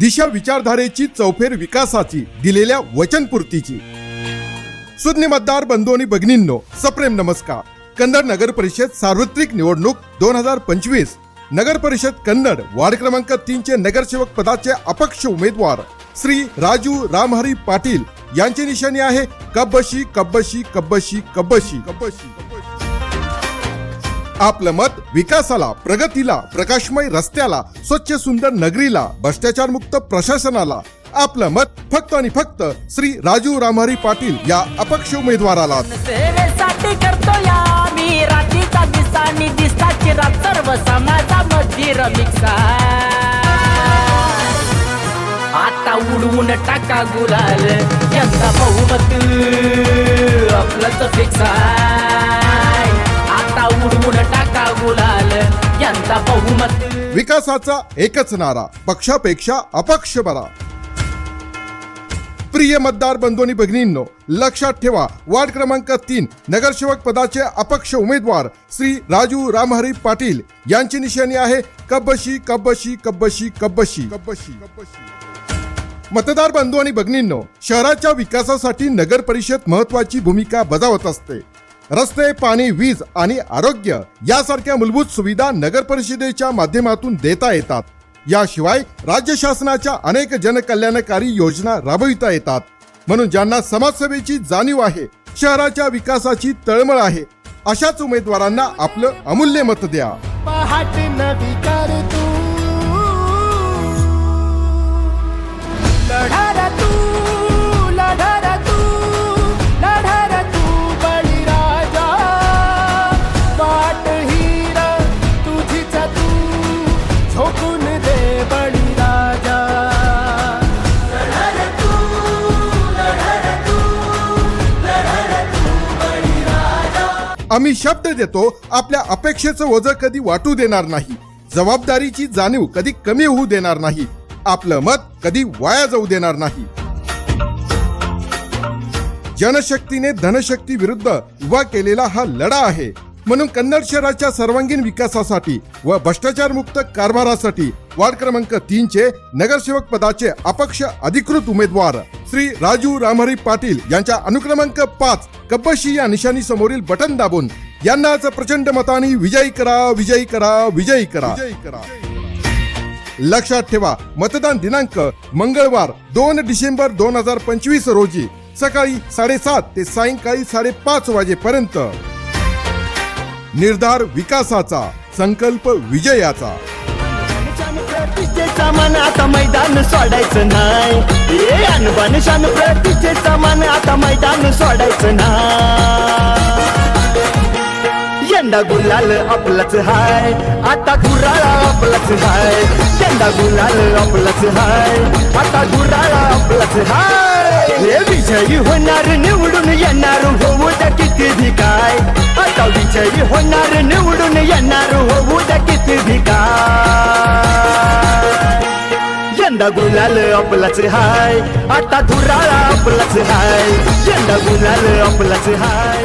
दिशा विचारधारेची चौफेर विकासाची दिलेल्या वचनपूर्तीची. सुज्ञ मतदार बंधू आणि भगिनींनो सप्रेम नमस्कार. कन्नड नगर परिषद सार्वत्रिक निवडणूक दोन हजार पंचवीस. नगर परिषद कन्नड वार्ड क्रमांक तीनचे नगरसेवक पदाचे अपक्ष उमेदवार श्री राजू रामहरी पाटील यांची निशाणी आहे कब्बशी कब्बशी कब्बशी कब्बशी. कब्बशी आपलं मत विकासाला प्रगतीला प्रकाशमय रस्त्याला स्वच्छ सुंदर नगरीला भ्रष्टाचार मुक्त प्रशासनाला. आपलं मत फक्त आणि फक्त श्री राजू रामहरी पाटील या अपक्ष उमेदवाराला सर्व आता उडवून टाका गुलाल. यंदा बहुमत आपलंच फिक्स टाका गुलाल बहुमत. विकासाचा एकच नारा पक्षापेक्षा अपक्ष बरा. प्रिय मतदार बंधू आणि भगिनींनो लक्षात ठेवा वार्ड क्रमांक तीन नगरसेवक पदाचे अपक्ष उमेदवार श्री राजू रामहरी पाटील यांची निशाणी आहे कब्बशी कब्बशी कब्बशी कब्बशी. कब्बशी कब्बशी मतदार बंधू आणि भगिनींनो शहराच्या विकासासाठी नगर परिषद महत्वाची भूमिका बजावत असते. रस्ते पाणी वीज आणि आरोग्य यासारख्या मूलभूत सुविधा नगर परिषदेच्या माध्यमातून देता येतात. याशिवाय राज्य शासनाच्या अनेक जनकल्याणकारी योजना राबविता येतात. म्हणून ज्यांना समाजसेवेची जाणीव आहे शहराच्या विकासाची तळमळ आहे अशाच उमेदवारांना आपलं अमूल्य मत द्या. तू. आम्ही शब्द देतो आपल्या अपेक्षेचं वजन कधी वाटू देणार नाही. जबाबदारीची जाणीव कधी कमी होऊ देणार नाही. आपलं मत कधी वाया जाऊ देणार नाही. जनशक्तीने धनशक्ती विरुद्ध उभा केलेला हा लढा आहे. म्हणून कन्नड शहराच्या सर्वांगीण विकासासाठी व भ्रष्टाचार मुक्त कारभारासाठी वार्ड क्रमांक तीनचे नगरसेवक पदाचे अपक्ष अधिकृत उमेदवार श्री राजू रामहरी पाटील यांच्या अनुक्रमांक पाच कब्बशी या निशाणी समोरील बटन दाबून यांना आज प्रचंड मताने विजयी करा विजयी करा विजयी करा. विजयी करा. लक्षात ठेवा मतदान दिनांक मंगळवार दोन डिसेंबर दोन हजार पंचवीस रोजी सकाळी साडेसात ते सायंकाळी साडेपाच वाजेपर्यंत. निर्धार विकासाचा संकल्प विजयाचा. प्रतिष्ठेचा मान आता मैदान सोडायचं नाही. ए अनबान शान प्रतिष्ठेचा मान आता मैदान सोडायचं नाही. यंदा गुलाल आपलाच हाय आता गुराळा आपलाच हाय. यंदा गुलाल आपलाच हाय आता गुराळा आपलाच हाय. हे विजयी होणार निवडून येणार होऊ द्या किती भी काय आता विजयी होणार निवडून यंदा गुलाल आपलाच हाय. आता धुराळा आपलाच हाय. यंदा गुलाल आपलाच हाय.